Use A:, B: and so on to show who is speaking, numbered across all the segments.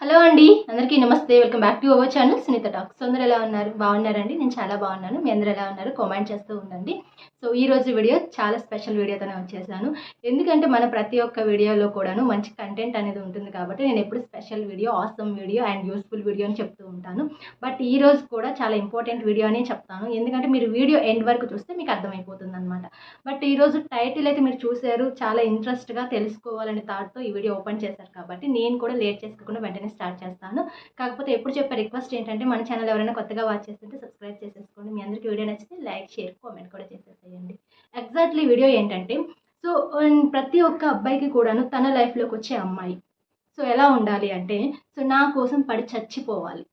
A: Hello అండి అందరికీ నమస్తే. Welcome back to our channel Sunitha talks. అందరూ ఎలా ఉన్నారు? బాగున్నారండి? నేను చాలా బాగున్నాను. మీ అందరూ ఎలా ఉన్నారు? కామెంట్ చేస్తూ ఉండండి. సో ఈ రోజు వీడియో చాలా స్పెషల్ వీడియోతోనే వచ్చేసాను. ఎందుకంటే మన ప్రతి ఒక్క వీడియోలో కూడాను మంచి కంటెంట్ అనేది ఉంటుంది కాబట్టి నేను ఎప్పుడు special video awesome video and useful video అని చెప్తూ ఉంటాను. బట్ ఈ రోజు కూడా చాలా ఇంపార్టెంట్ వీడియో అని చెప్తాను. ఎందుకంటే మీరు వీడియో ఎండ్ వరకు చూస్తే మీకు అర్థమైపోతుంది అనమాట బట్ ఈరోజు టైటిల్ అయితే మీరు చూసారు చాలా ఇంట్రెస్ట్గా తెలుసుకోవాలనే థాట్తో ఈ వీడియో ఓపెన్ చేశారు కాబట్టి నేను కూడా లేట్ చేసుకోకుండా వెంటనే స్టార్ట్ చేస్తాను. కాకపోతే ఎప్పుడు చెప్పే రిక్వెస్ట్ ఏంటంటే మన ఛానల్ ఎవరైనా కొత్తగా వాచ్ చేస్తుంటే సబ్స్క్రైబ్ చేసేసుకోండి. మీ అందరికీ వీడియో నచ్చితే లైక్ షేర్ కామెంట్ కూడా చేసేసేయండి. ఎగ్జాక్ట్లీ వీడియో ఏంటంటే సో ప్రతి ఒక్క అబ్బాయికి కూడాను తన లైఫ్లోకి వచ్చే అమ్మాయి. సో ఎలా ఉండాలి అంటే సో నా కోసం పడి చచ్చిపోవాలి.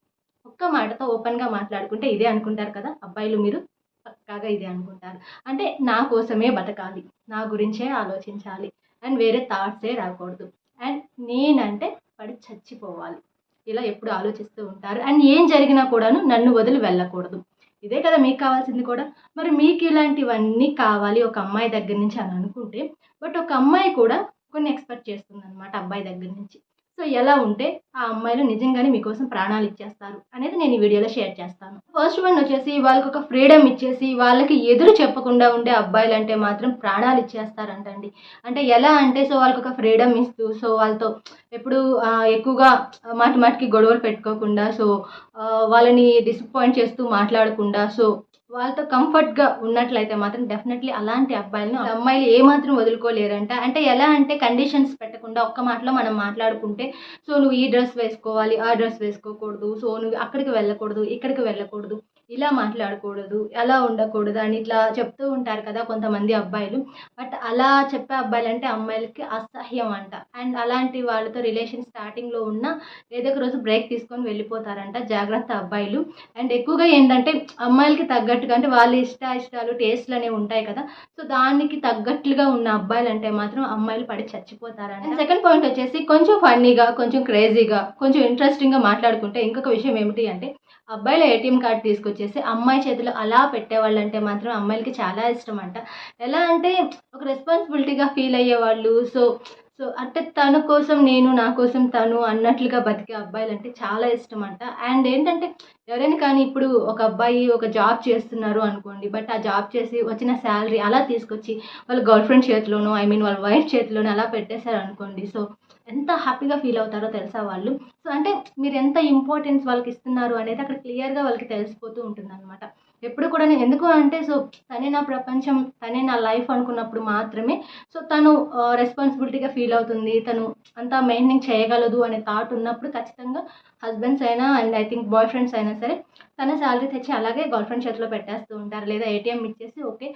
A: ఒక్క మాటతో ఓపెన్గా మాట్లాడుకుంటే ఇదే అనుకుంటారు కదా? అబ్బాయిలు మీరు పక్కాగా ఇదే అనుకుంటారు. అంటే నా కోసమే బతకాలి. నా గురించే ఆలోచించాలి. అండ్ వేరే థాట్సే రాకూడదు. అండ్ నేనంటే పడి చచ్చిపోవాలి. ఇలా ఎప్పుడు ఆలోచిస్తూ ఉంటారు. అండ్ ఏం జరిగినా కూడాను నన్ను వదిలి వెళ్ళకూడదు. ఇదే కదా మీకు కావాల్సింది కూడా. మరి మీకు ఇలాంటివన్నీ కావాలి ఒక అమ్మాయి దగ్గర నుంచి అని అనుకుంటే బట్ ఒక అమ్మాయి కూడా కొన్ని ఎక్స్పెక్ట్ చేస్తుంది అనమాట అబ్బాయి దగ్గర నుంచి. సో ఎలా ఉంటే ఆ అమ్మాయిలు నిజంగానే మీకోసం ప్రాణాలు ఇచ్చేస్తారు అనేది నేను ఈ వీడియోలో షేర్ చేస్తాను. ఫస్ట్ వన్ వచ్చేసి వాళ్ళకి ఒక ఫ్రీడమ్ ఇచ్చేసి వాళ్ళకి ఎదురు చెప్పకుండా ఉండే అబ్బాయిలు అంటే మాత్రం ప్రాణాలు ఇచ్చేస్తారంటండి. అంటే ఎలా అంటే సో వాళ్ళకి ఒక ఫ్రీడమ్ ఇస్తూ సో వాళ్ళతో ఎప్పుడు ఎక్కువగా మాటి మాటికి గొడవలు పెట్టుకోకుండా సో వాళ్ళని డిసప్పాయింట్ చేస్తూ మాట్లాడకుండా సో వాళ్ళతో కంఫర్ట్గా ఉన్నట్లయితే మాత్రం డెఫినెట్లీ అలాంటి అబ్బాయిలను అమ్మాయిలు ఏమాత్రం వదులుకోలేరంట. అంటే ఎలా అంటే కండిషన్స్ పెట్టకుండా ఒక్క మాటలో మనం మాట్లాడుకుంటే సో నువ్వు ఈ డ్రెస్ వేసుకోవాలి ఆ డ్రెస్ వేసుకోకూడదు సో నువ్వు అక్కడికి వెళ్ళకూడదు ఇక్కడికి వెళ్ళకూడదు ఇలా మాట్లాడకూడదు అలా ఉండకూడదు అని ఇట్లా చెప్తూ ఉంటారు కదా కొంతమంది అబ్బాయిలు. బట్ అలా చెప్పే అబ్బాయిలు అంటే అమ్మాయిలకి అసహ్యం అంట. అండ్ అలాంటి వాళ్ళతో రిలేషన్ స్టార్టింగ్లో ఉన్న ఏదో ఒక రోజు బ్రేక్ తీసుకొని వెళ్ళిపోతారంట జాగ్రత్త అబ్బాయిలు. అండ్ ఎక్కువగా ఏంటంటే అమ్మాయిలకి తగ్గట్టుగా అంటే వాళ్ళ ఇష్ట ఇష్టాలు టేస్ట్లు అనేవి ఉంటాయి కదా. సో దానికి తగ్గట్లుగా ఉన్న అబ్బాయిలు అంటే మాత్రం అమ్మాయిలు పడి చచ్చిపోతారంట. సెకండ్ పాయింట్ వచ్చేసి కొంచెం ఫన్నీగా కొంచెం క్రేజీగా కొంచెం ఇంట్రెస్టింగ్గా మాట్లాడుకుంటే ఇంకొక విషయం ఏమిటి అంటే అబ్బాయిల ఏటీఎం కార్డు తీసుకొచ్చేసి అమ్మాయి చేతిలో అలా పెట్టేవాళ్ళు అంటే మాత్రం అమ్మాయిలకి చాలా ఇష్టం అంట ఎలా అంటే ఒక రెస్పాన్సిబిలిటీగా ఫీల్ అయ్యేవాళ్ళు. సో సో అంటే తన కోసం నేను నా కోసం తను అన్నట్లుగా బతికే అబ్బాయిలు అంటే చాలా ఇష్టం అంట అండ్ ఏంటంటే ఎవరైనా కానీ ఇప్పుడు ఒక అబ్బాయి ఒక జాబ్ చేస్తున్నారు అనుకోండి బట్ ఆ జాబ్ చేసి వచ్చిన శాలరీ అలా తీసుకొచ్చి వాళ్ళ గర్ల్ ఫ్రెండ్ చేతిలోనో ఐ మీన్ వాళ్ళ వైఫ్ చేతిలోనో అలా పెట్టేశారు అనుకోండి సో ఎంత హ్యాపీగా ఫీల్ అవుతారో తెలుసా వాళ్ళు? సో అంటే మీరు ఎంత ఇంపార్టెన్స్ వాళ్ళకి ఇస్తున్నారు అనేది అక్కడ క్లియర్గా వాళ్ళకి తెలిసిపోతూ ఉంటుంది అనమాట ఎప్పుడు కూడా నేను ఎందుకు అంటే సో తనే నా ప్రపంచం తనే నా లైఫ్ అనుకున్నప్పుడు మాత్రమే సో తను రెస్పాన్సిబిలిటీగా ఫీల్ అవుతుంది. తను అంతా మెయింటైన్ చేయగలదు అనే థాట్ ఉన్నప్పుడు ఖచ్చితంగా హస్బెండ్స్ అయినా and I think boyfriends అయినా సరే తన శాలరీ తెచ్చి అలాగే గర్ల్ ఫ్రెండ్ చేతిలో పెట్టేస్తూ ఉంటారు. లేదా ఏటీఎం ఇచ్చేసి ఓకే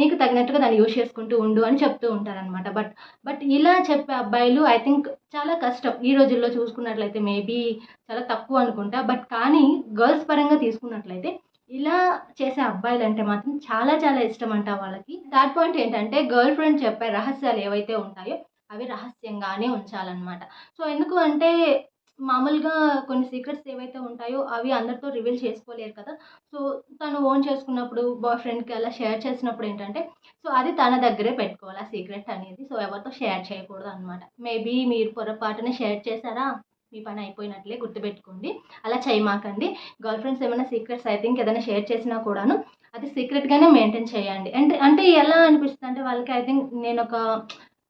A: నీకు తగినట్టుగా దాన్ని యూజ్ చేసుకుంటూ ఉండు అని చెప్తూ ఉంటారనమాట బట్ బట్ ఇలా చెప్పే అబ్బాయిలు ఐ థింక్ చాలా కష్టం. ఈ రోజుల్లో చూసుకున్నట్లయితే మేబీ చాలా తక్కువ అనుకుంటా. బట్ కానీ గర్ల్స్ పరంగా తీసుకున్నట్లయితే ఇలా చేసే అబ్బాయిలు అంటే మాత్రం చాలా చాలా ఇష్టం అంట వాళ్ళకి. థర్డ్ పాయింట్ ఏంటంటే గర్ల్ ఫ్రెండ్ చెప్పే రహస్యాలు ఏవైతే ఉంటాయో అవి రహస్యంగానే ఉంచాలన్నమాట. సో ఎందుకు అంటే మామూలుగా కొన్ని సీక్రెట్స్ ఏవైతే ఉంటాయో అవి అందరితో రివీల్ చేసుకోలేరు కదా. సో తను ఓన్ చేసుకున్నప్పుడు బాయ్ ఫ్రెండ్కి అలా షేర్ చేసినప్పుడు ఏంటంటే సో అది తన దగ్గరే పెట్టుకోవాలి ఆ సీక్రెట్ అనేది. సో ఎవరితో షేర్ చేయకూడదు అనమాట మేబీ మీరు పొరపాటున షేర్ చేశారా? మీ పని అయిపోయినట్లే గుర్తుపెట్టుకోండి. అలా చేయమాకండి. గర్ల్ ఫ్రెండ్స్ ఏమైనా సీక్రెట్స్ ఐ థింక్ ఏదైనా షేర్ చేసినా కూడాను అది సీక్రెట్గానే మెయింటైన్ చేయండి. అంటే అంటే ఎలా అనిపిస్తుంది అంటే వాళ్ళకి ఐ థింక్ నేను ఒక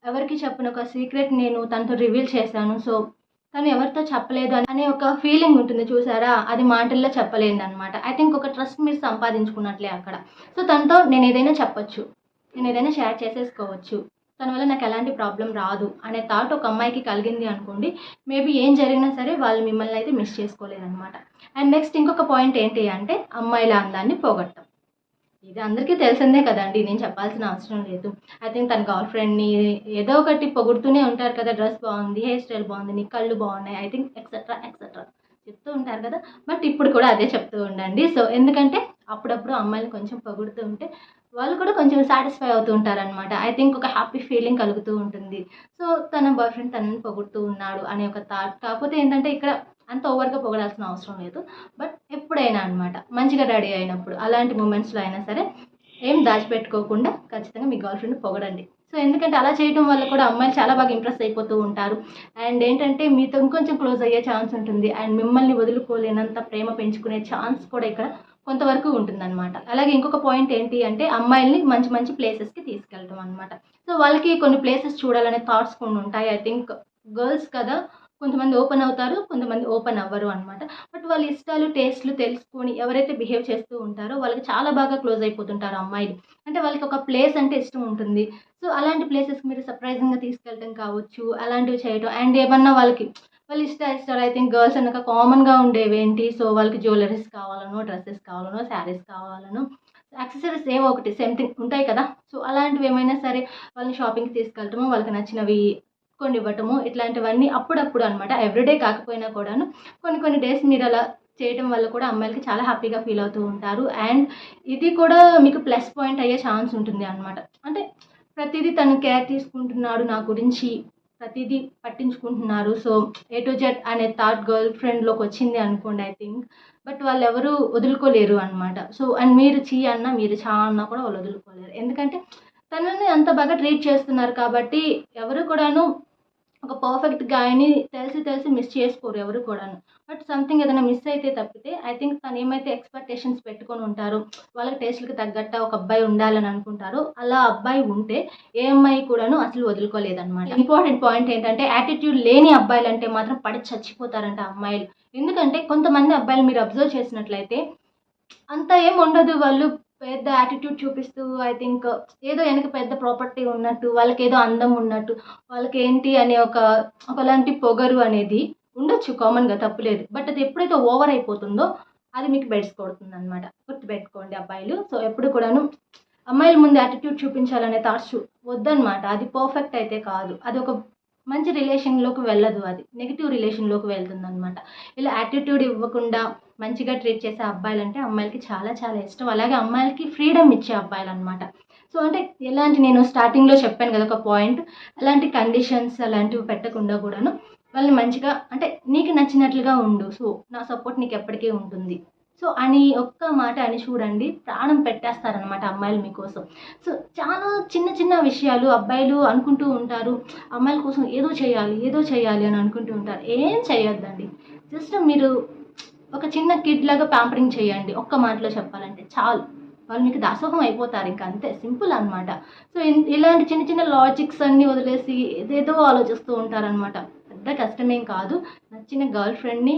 A: ఎవరికి చెప్పిన ఒక సీక్రెట్ నేను తనతో రివీల్ చేశాను. సో తను ఎవరితో చెప్పలేదు అని అనే ఒక ఫీలింగ్ ఉంటుంది చూసారా? అది మాటల్లో చెప్పలేదు అనమాట ఐ థింక్ ఒక ట్రస్ట్ మీరు సంపాదించుకున్నట్లే అక్కడ. సో తనతో నేను ఏదైనా చెప్పొచ్చు. నేను ఏదైనా షేర్ చేసేసుకోవచ్చు. తన వల్ల నాకు ఎలాంటి ప్రాబ్లం రాదు అనే థాట్ ఒక అమ్మాయికి కలిగింది అనుకోండి మేబీ ఏం జరిగినా సరే వాళ్ళు మిమ్మల్ని అయితే మిస్ చేసుకోలేరు అనమాట అండ్ నెక్స్ట్ ఇంకొక పాయింట్ ఏంటి అంటే అమ్మాయిల అందాన్ని పోగొట్టం ఇది అందరికీ తెలిసిందే కదండి నేను చెప్పాల్సిన అవసరం లేదు. ఐ థింక్ తన గర్ల్ ఫ్రెండ్ని ఏదో ఒకటి పొగుడుతూనే ఉంటారు కదా డ్రెస్ బాగుంది హెయిర్ స్టైల్ బాగుంది నీ కళ్ళు బాగున్నాయి ఐ థింక్ ఎక్సెట్రా ఎక్సెట్రా చెప్తూ ఉంటారు కదా. బట్ ఇప్పుడు కూడా అదే చెప్తూ ఉండండి. సో ఎందుకంటే అప్పుడప్పుడు అమ్మాయిలు కొంచెం పొగుడుతూ ఉంటే వాళ్ళు కూడా కొంచెం సాటిస్ఫై అవుతూ ఉంటారనమాట ఐ థింక్ ఒక హ్యాపీ ఫీలింగ్ కలుగుతూ ఉంటుంది. సో తన బాయ్ ఫ్రెండ్ తనని పొగుడుతూ ఉన్నాడు అనే ఒక థాట్ కాకపోతే ఏంటంటే ఇక్కడ అంత ఓవర్గా పొగడాల్సిన అవసరం లేదు. బట్ ఎప్పుడైనా అనమాట మంచిగా రెడీ అయినప్పుడు అలాంటి మూమెంట్స్లో అయినా సరే ఏం దాచిపెట్టుకోకుండా ఖచ్చితంగా మీ గర్ల్ ఫ్రెండ్ పొగడండి. సో ఎందుకంటే అలా చేయడం వల్ల కూడా అమ్మాయిలు చాలా బాగా ఇంప్రెస్ అయిపోతూ ఉంటారు. అండ్ ఏంటంటే మీతో ఇంకొంచెం క్లోజ్ అయ్యే ఛాన్స్ ఉంటుంది. అండ్ మిమ్మల్ని వదులుకోలేనంత ప్రేమ పెంచుకునే ఛాన్స్ కూడా ఇక్కడ కొంతవరకు ఉంటుందన్నమాట. అలాగే ఇంకొక పాయింట్ ఏంటి అంటే అమ్మాయిల్ని మంచి మంచి ప్లేసెస్కి తీసుకెళ్ళడం అనమాట సో వాళ్ళకి కొన్ని ప్లేసెస్ చూడాలనే థాట్స్ కొన్ని ఉంటాయి. ఐ థింక్ గర్ల్స్ కదా కొంతమంది ఓపెన్ అవుతారు కొంతమంది ఓపెన్ అవ్వరు అనమాట బట్ వాళ్ళ ఇష్టాలు టేస్ట్లు తెలుసుకొని ఎవరైతే బిహేవ్ చేస్తూ ఉంటారో వాళ్ళకి చాలా బాగా క్లోజ్ అయిపోతుంటారు అమ్మాయిలు. అంటే వాళ్ళకి ఒక ప్లేస్ అంటే ఇష్టం ఉంటుంది. సో అలాంటి ప్లేసెస్కి మీరు సర్ప్రైజింగ్గా తీసుకెళ్ళడం కావచ్చు అలాంటివి చేయడం అండ్ ఏమన్నా వాళ్ళకి వాళ్ళు ఇష్ట ఇష్టాలు ఐ థింక్ గర్ల్స్ అన్నాక కామన్గా ఉండేవి ఏంటి సో వాళ్ళకి జ్యువెలరీస్ కావాలనో డ్రెస్సెస్ కావాలనో శారీస్ కావాలనో యాక్సెసరీస్ ఏవో ఒకటి థింగ్ ఉంటాయి కదా? సో అలాంటివి ఏమైనా సరే వాళ్ళని షాపింగ్కి తీసుకెళ్ళటము వాళ్ళకి నచ్చినవి కొన్ని ఇవ్వటము ఇట్లాంటివన్నీ అప్పుడప్పుడు అనమాట ఎవ్రీడే కాకపోయినా కూడాను కొన్ని కొన్ని డేస్ మీరు అలా చేయటం వల్ల కూడా అమ్మాయిలకి చాలా హ్యాపీగా ఫీల్ అవుతూ ఉంటారు. అండ్ ఇది కూడా మీకు ప్లస్ పాయింట్ అయ్యే ఛాన్స్ ఉంటుంది అనమాట అంటే ప్రతిదీ తను కేర్ తీసుకుంటున్నాడు నా గురించి ప్రతిదీ పట్టించుకుంటున్నారు. సో ఏ టు జెడ్ అనే థాట్ గర్ల్ ఫ్రెండ్లోకి వచ్చింది అనుకోండి ఐ థింక్. బట్ వాళ్ళు ఎవరు వదులుకోలేరు అనమాట సో అండ్ మీరు చీ అన్నా మీరు చా అన్నా కూడా వాళ్ళు వదులుకోలేరు. ఎందుకంటే తనని అంత బాగా ట్రీట్ చేస్తున్నారు కాబట్టి ఎవరు కూడాను ఒక పర్ఫెక్ట్ గాయని తెలిసి తెలిసి మిస్ చేసుకోరు ఎవరు కూడాను. బట్ సంథింగ్ ఏదైనా మిస్ అయితే తప్పితే ఐ థింక్ తను ఏమైతే ఎక్స్పెక్టేషన్స్ పెట్టుకొని ఉంటారో వాళ్ళకి టేస్ట్లకు తగ్గట్ట ఒక అబ్బాయి ఉండాలని అనుకుంటారో అలా అబ్బాయి ఉంటే ఏ అమ్మాయి కూడాను అసలు వదులుకోలేదన్నమాట. ఇంపార్టెంట్ పాయింట్ ఏంటంటే యాటిట్యూడ్ లేని అబ్బాయిలు అంటే మాత్రం పడి చచ్చిపోతారంట అమ్మాయిలు. ఎందుకంటే కొంతమంది అబ్బాయిలు మీరు అబ్జర్వ్ చేసినట్లయితే అంత ఏం ఉండదు వాళ్ళు పెద్ద యాటిట్యూడ్ చూపిస్తూ ఐ థింక్ ఏదో వెనక పెద్ద ప్రాపర్టీ ఉన్నట్టు వాళ్ళకి ఏదో అందం ఉన్నట్టు వాళ్ళకి ఏంటి అనే ఒక ఒకలాంటి పొగరు అనేది ఉండొచ్చు కామన్గా తప్పులేదు బట్ అది ఎప్పుడైతే ఓవర్ అయిపోతుందో అది మీకు బెడ్స్ కొడుతుంది అనమాట గుర్తుపెట్టుకోండి అబ్బాయిలు. సో ఎప్పుడు కూడాను అమ్మాయిల ముందు యాటిట్యూడ్ చూపించాలనే థాట్స్ వద్దనమాట అది పర్ఫెక్ట్ అయితే కాదు. అది ఒక మంచి రిలేషన్లోకి వెళ్ళదు అది. నెగిటివ్ రిలేషన్లోకి వెళ్తుంది అనమాట ఇలా యాటిట్యూడ్ ఇవ్వకుండా మంచిగా ట్రీట్ చేసే అబ్బాయిలు అంటే అమ్మాయిలకి చాలా చాలా ఇష్టం. అలాగే అమ్మాయిలకి ఫ్రీడమ్ ఇచ్చే అబ్బాయిలు అనమాట సో అంటే ఎలాంటి నేను స్టార్టింగ్లో చెప్పాను కదా ఒక పాయింట్ అలాంటి కండిషన్స్ అలాంటివి పెట్టకుండా కూడాను వాళ్ళని మంచిగా అంటే నీకు నచ్చినట్లుగా ఉండు. సో నా సపోర్ట్ నీకు ఎప్పటికీ ఉంటుంది. సో అని ఒక్క మాట అని చూడండి. ప్రాణం పెట్టేస్తారనమాట అమ్మాయిలు మీకోసం. సో చాలా చిన్న చిన్న విషయాలు అబ్బాయిలు అనుకుంటూ ఉంటారు. అమ్మాయిల కోసం ఏదో చేయాలి ఏదో చేయాలి అని అనుకుంటూ ఉంటారు. ఏం చేయొద్దండి. జస్ట్ మీరు ఒక చిన్న కిడ్ లాగా ప్యాంపరింగ్ చేయండి. ఒక్క మాటలో చెప్పాలంటే చాలు. వాళ్ళు మీకు దాసోహం అయిపోతారు ఇంకా అంతే. సింపుల్ అనమాట సో ఇలాంటి చిన్న చిన్న లాజిక్స్ అన్నీ వదిలేసి ఏదేదో ఆలోచిస్తూ ఉంటారనమాట పెద్ద కష్టమేం కాదు. నచ్చిన గర్ల్ ఫ్రెండ్ని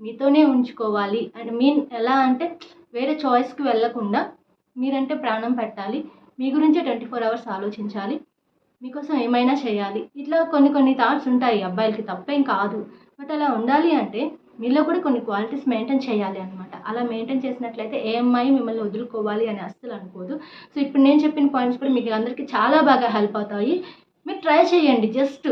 A: మీతోనే ఉంచుకోవాలి. అండ్ మీన్ ఎలా అంటే వేరే చాయిస్కి వెళ్ళకుండా మీరంటే ప్రాణం పెట్టాలి. మీ గురించే ట్వంటీ ఫోర్ అవర్స్ ఆలోచించాలి. మీకోసం ఏమైనా చేయాలి. ఇట్లా కొన్ని కొన్ని థాట్స్ ఉంటాయి. అబ్బాయిలకి తప్పేం కాదు. బట్ అలా ఉండాలి అంటే మీలో కూడా కొన్ని క్వాలిటీస్ మెయింటైన్ చేయాలి అనమాట అలా మెయింటైన్ చేసినట్లయితే ఏ అమ్మాయి మిమ్మల్ని వదులుకోవాలి అని అస్సలు అనుకోదు. సో ఇప్పుడు నేను చెప్పిన పాయింట్స్ కూడా మీకు అందరికీ చాలా బాగా హెల్ప్ అవుతాయి. మీరు ట్రై చేయండి. జస్ట్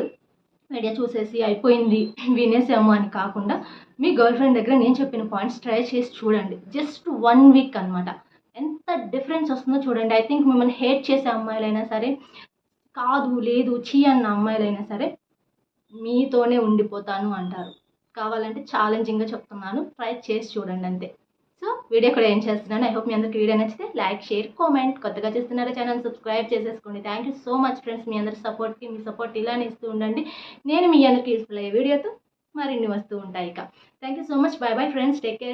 A: మీడియా చూసేసి అయిపోయింది వినేసాము అని కాకుండా మీ గర్ల్ ఫ్రెండ్ దగ్గర నేను చెప్పిన పాయింట్స్ ట్రై చేసి చూడండి. జస్ట్ వన్ వీక్ అనమాట ఎంత డిఫరెన్స్ వస్తుందో చూడండి. ఐ థింక్ మిమ్మల్ని హేట్ చేసే అమ్మాయిలైనా సరే కాదు లేదు చీ అన్న అమ్మాయిలైనా సరే మీతోనే ఉండిపోతాను అంటారు. కావాలంటే ఛాలెంజింగ్గా చెప్తున్నాను. ట్రై చేసి చూడండి అంతే. సో వీడియో కూడా ఏం చేస్తున్నాను? ఐ హోప్ మీ అందరికి వీడియో నచ్చితే లైక్ షేర్ కామెంట్ కొత్తగా చేస్తున్నారా ఛానల్ సబ్స్క్రైబ్ చేసేసుకోండి. Thank you so much friends మీ అందరి సపోర్ట్కి మీ సపోర్ట్ ఇలానే ఇస్తూ ఉండండి. నేను మీ అందరికి యూస్ఫుల్ అయ్యే వీడియోతో మరిన్ని వస్తూ ఉంటాయి ఇక. Thank you so much bye bye friends take care